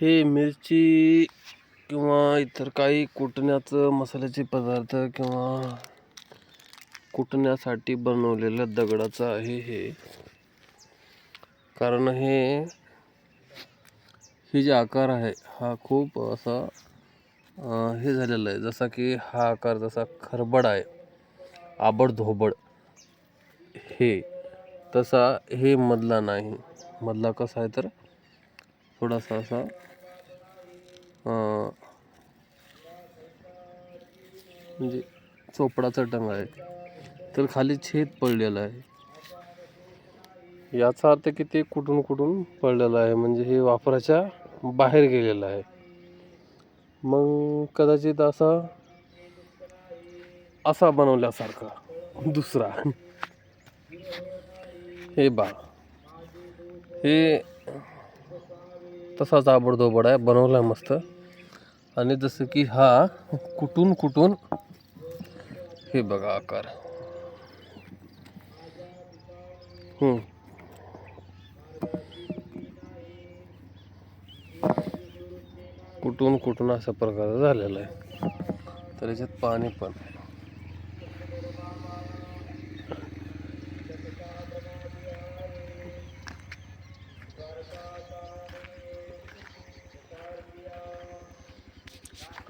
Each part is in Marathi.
हे मिरची किंवा इतर काही कुटण्याचं मसाल्याचे पदार्थ किंवा कुटण्यासाठी बनवलेल्या दगडाचं आहे हे. कारण हे हे जे आकार आहे हा खूप असा हे झालेला आहे. जसा की हा आकार जसा खरबड आहे आबड धोबड हे तसा हे मधला नाही. मधला कसा आहे तर थोडासा असा म्हणजे चोपडाचा टंग आहे. तर खाली छेद पडलेला आहे. याचा अर्थ की ते कुठून कुठून पडलेलं आहे. म्हणजे हे वापराच्या बाहेर गेलेलं आहे. मग कदाचित असा असा बनवल्यासारखा दुसरा. हे बा हे तसाच आबडधोबड आहे बनवला मस्त. आणि जसं की हा कुठून कुठून हे बघा आकार. कुठून कुठून अशा प्रकारे झालेला आहे. तर याच्यात पाणी पण.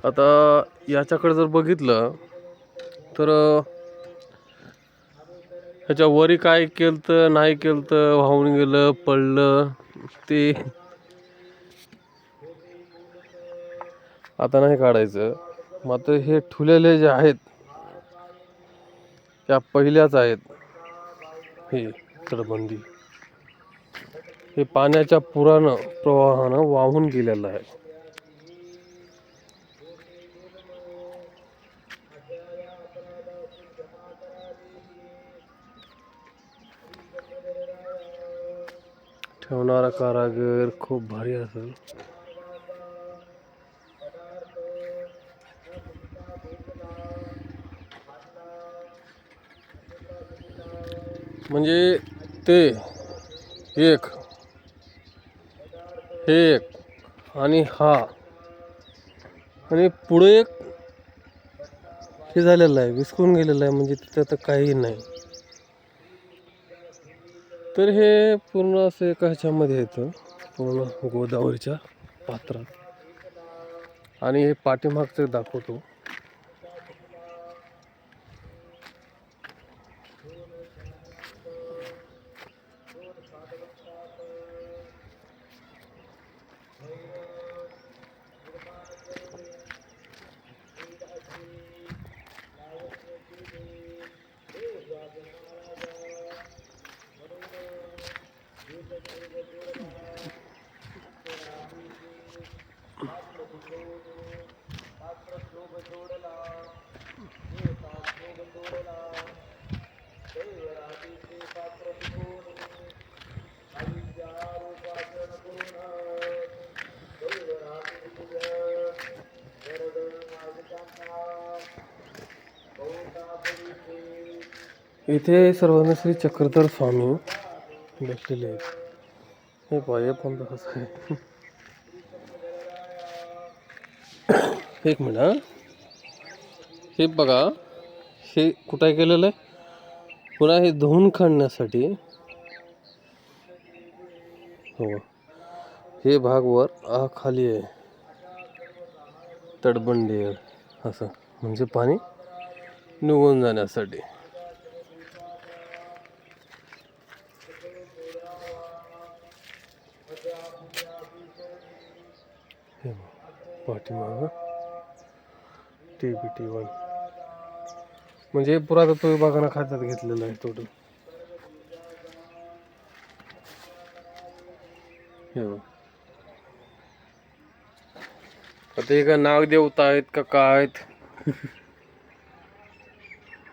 आता याच्याकडे जर बघितलं तर ह्याच्या वरी काय केलं तर नाही केलं तर वाहून गेलं पडलं ते आता नाही काढायचं. मात्र हे ठुलेले जे आहेत त्या पहिल्याच आहेत. हे तटबंदी. हे पाण्याच्या पुरानं प्रवाहानं वाहून गेलेलं आहे. ठेवणारा कारागीर खूप भारी असेल. म्हणजे ते एक हे एक आणि हा. आणि पुढे एक हे झालेलं आहे विसकून गेलेलं आहे म्हणजे तिथं तर काही नाही. तर हे पूर्ण असं एका ह्याच्यामध्ये येतं. पूर्ण गोदावरीच्या पात्रात. आणि हे पाठीमागचं दाखवतो. इथे सर्वांना श्री चक्रधर स्वामी बसलेले आहेत. हे पाय पण तसंच आहे एक मिनिट हे बघा हे कुठं केलेलं आहे पुन्हा हे धुवून काढण्यासाठी हो हे भाग वर आ खाली आहे तटबंदी आहे असं म्हणजे पाणी निघून जाण्यासाठी हे पाठीमागं. टी बी टी वन म्हणजे पुरातत्व विभागानं खात्यात घेतलेलं आहे टोटल हे आता हे का नागदेवता आहेत का काय आहेत?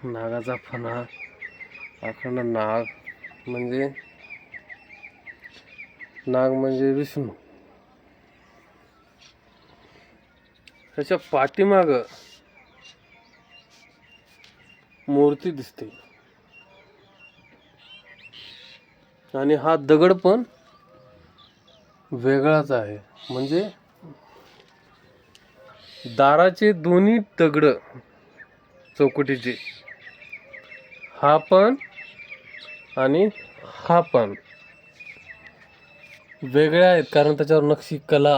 नागाचा फणा अखंड नाग. म्हणजे नाग म्हणजे विष्णू. त्याच्या पाठीमाग मूर्ती दिसते. आणि हा दगड पण वेगळाच आहे. म्हणजे दाराचे दोन्ही दगड चौकटीचे. हा पण आणि हा पण वेगळ्या आहेत. कारण त्याच्यावर नक्षी कला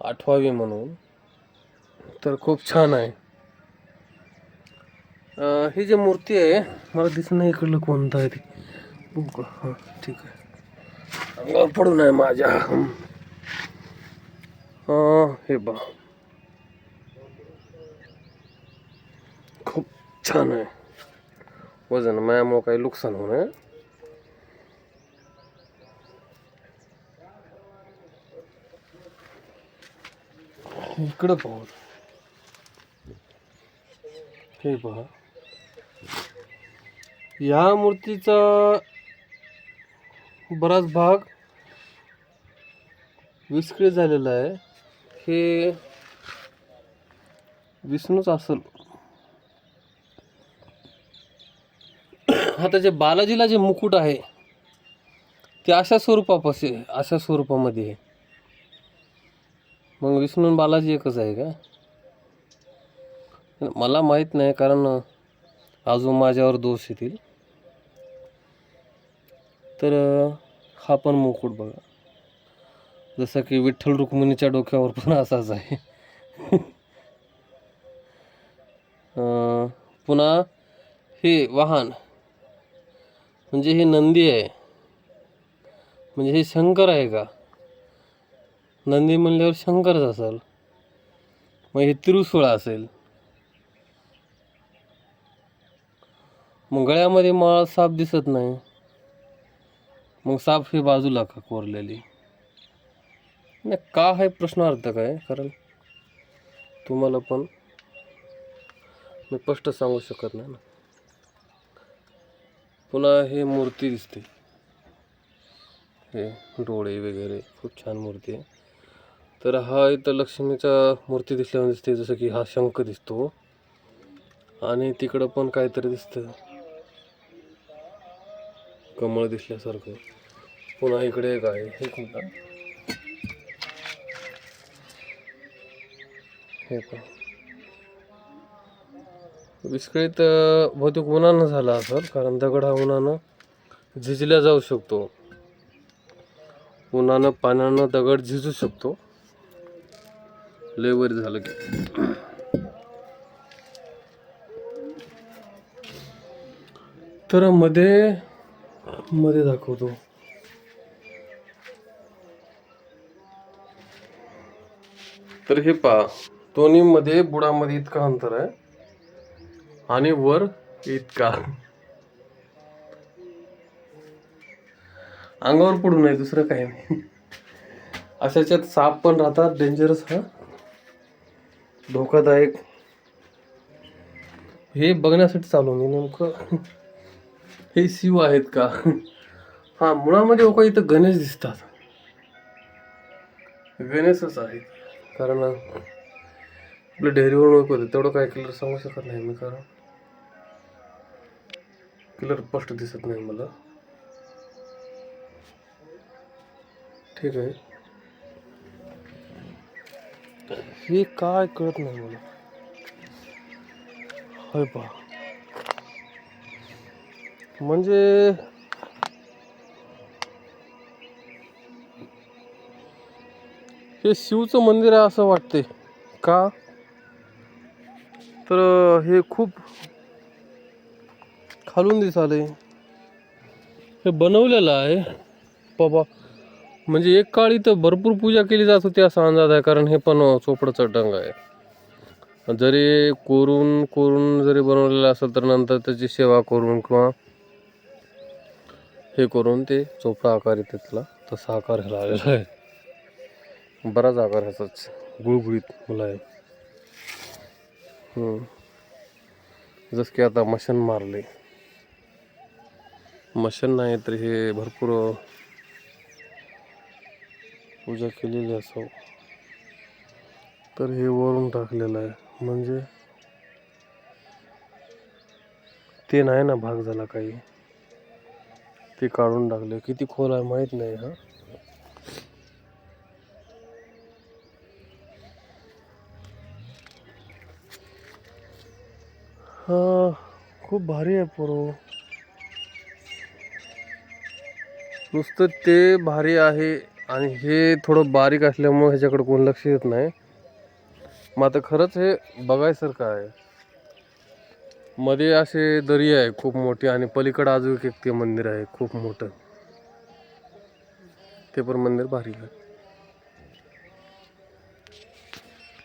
आठवावी म्हणून. तर खूप छान आहे. ही जी मूर्ती आहे मला दिसत नाही इकडलं कोणतं आहे ती. हां ठीक आहे. अंगावर पडून आहे माझ्या. हे बा खूप छान आहे. वजन मायामुळं काही नुकसान होणार इकडं पाहू हे पहा. या मूर्तीचा बराच भाग विस्कळीत झालेला आहे. हे विष्णूच असल. आता जे बालाजीला जे मुकुट आहे ते अशा स्वरूपापाशी अशा स्वरूपामध्ये आहे. मग विष्णू बालाजी एकच आहे का? मला माहीत नाही कारण अजून माझ्यावर दोष येतील. तर हा पण मुकुट बघा. जसं की विठ्ठल रुक्मिणीच्या डोक्यावर पण असाच आहे. पुन्हा हे वाहन म्हणजे हे नंदी आहे. म्हणजे हे शंकर आहे का? नंदी म्हणल्यावर शंकरच असेल. मग हे तिरुसुळा असेल. मग गळ्यामध्ये माळ साप दिसत नाही. मग साप ही बाजूला का कोरलेली. नाही का हे प्रश्नार्थ काय कारण तुम्हाला पण मी स्पष्ट सांगू शकत नाही ना. पुन्हा हे मूर्ती दिसते. हे डोळे वगैरे खूप छान मूर्ती आहे. तर हा इथं लक्ष्मीचा मूर्ती दिसल्यावर दिसते जसं की हा शंख दिसतो. आणि तिकडं पण काहीतरी दिसतं कमळ दिसल्यासारखं. पुन्हा इकडे एक आहे हे कोणता हे पण. विस्कळीत बहुतेक उन्हानं झाला असेल कारण दगड हा उन्हानं झिजल्या जाऊ शकतो. उन्हानं पाण्यानं दगड झिजू शकतो. लय वर झालं की. तर मध्ये मध्ये दाखवतो. तर हे पहा दोन्ही मध्ये बुडामध्ये इतका अंतर आहे आणि वर इतका. अंगावर पडू नये दुसरं काही नाही. अशाच्यात साप पण राहतात डेंजरस हा. धोकादायक. हे बघण्यासाठी चालू मी नेमकं. हे शिव आहेत का? हा मुळामध्ये लोक इथं गणेश दिसतात. गणेशच आहेत. कारण आपलं डेअरीवर ओळख होते तेवढं काय कलर सांगू शकत नाही मी कारण. कलर स्पष्ट दिसत नाही मला. ठीक आहे. हे काय कळत नाही मला. होय पा म्हणजे हे शिवचं मंदिर आहे असं वाटते का? तर हे खूप खालून दिसाले हे बनवलेलं आहे. बाबा म्हणजे एक काळी तर भरपूर पूजा केली जात होती असा अंदाज आहे कारण हे पण चोपडचं डंग आहे. जरी कोरून कोरून जरी बनवलेलं असेल तर नंतर त्याची सेवा करून किंवा हे करून ते चोपडा आकार येते त्याला. तसा आकार ह्याला आलेला आहे. बराच आकार ह्याचाच. गुळगुळीत मुलं आहे. जसं की आता मशन मारले. मशन नाही तर हे भरपूर पूजा केलेली असावं. तर हे वरून टाकलेलं आहे. म्हणजे ते नाही ना भाग झाला काही. ते काढून टाकले. किती खोल आहे माहीत नाही हा. हा खूप भारी आहे पोरो. नुसतं ते भारी आहे. आणि हे थोडं बारीक असल्यामुळे ह्याच्याकडे कोण लक्ष देत नाही. मग आता खरंच हे बघायसारखं आहे. मध्ये असे दरी आहे खूप मोठी आणि पलीकडं अजून एक ते मंदिर आहे खूप मोठं. ते पण मंदिर भारी आहे.